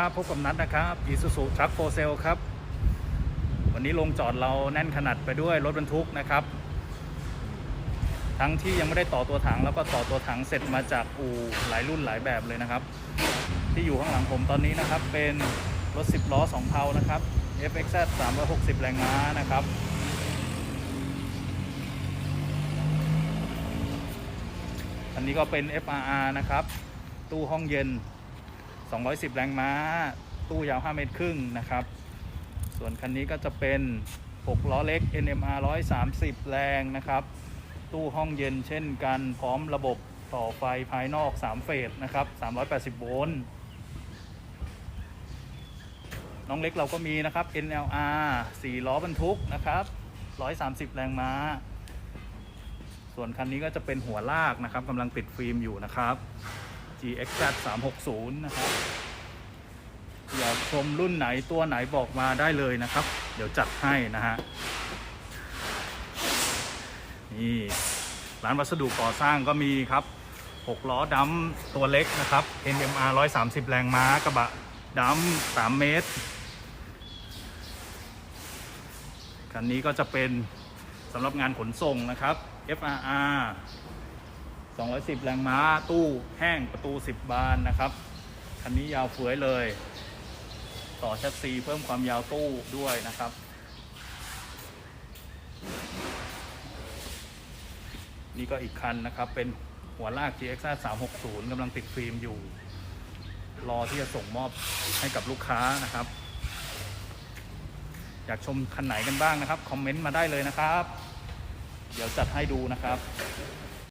ครับพบกับนัดนะครับอีซูซูทรัคโฟเซลครับ วันนี้ลงจอดเราแน่นขนาดไปด้วยรถบรรทุกนะครับ ทั้งที่ยังไม่ได้ต่อตัวถังแล้วก็ต่อตัวถังเสร็จมาจากอู่หลายรุ่นหลายแบบเลยนะครับ ที่อยู่ข้างหลังผมตอนนี้นะครับ เป็นรถ 10 ล้อ 2เพานะครับ FXZ 360 แรงม้านะครับ อันนี้ก็เป็น FRR นะครับ ตู้ห้องเย็น 210 แรงม้า ตู้ยาว 5 เมตรครึ่งนะครับ ส่วนคันนี้ก็จะเป็น 6 ล้อเล็ก NMR 130 แรงนะครับ ตู้ห้องเย็นเช่นกันพร้อมระบบต่อไฟภายนอก 3 เฟสนะครับ 380 โวลต์ น้องเล็กเราก็มีนะครับ NLR 4 ล้อบรรทุกนะครับ 130 แรงม้า ส่วนคันนี้ก็จะเป็นหัวลากนะครับกำลังติดฟิล์มอยู่นะครับ GXZ 360 นะครับ อยากชมรุ่นไหนตัวไหนบอกมาได้เลยนะครับ เดี๋ยวจัดให้นะฮะ นี่ ร้านวัสดุก่อสร้างก็มีครับ 6 ล้อดัมตัวเล็กนะครับ NMR 130 แรงม้ากระบะดัม3 เมตร คันนี้ก็จะเป็นสำหรับงานขนส่งนะครับ FRR 210 แรงม้าตู้แห้งประตู 10 บานนะครับ คันนี้ยาวเฟือยเลย ต่อแชสซีเพิ่มความยาวตู้ด้วยนะครับ นี่ก็อีกคันนะครับ เป็นหัวลาก GX 360กำลังติดฟิล์มอยู่ รอที่จะส่งมอบให้กับลูกค้านะครับ อยากชมคันไหนกันบ้างนะครับ คอมเมนต์มาได้เลยนะครับ เดี๋ยวจัดให้ดูนะครับ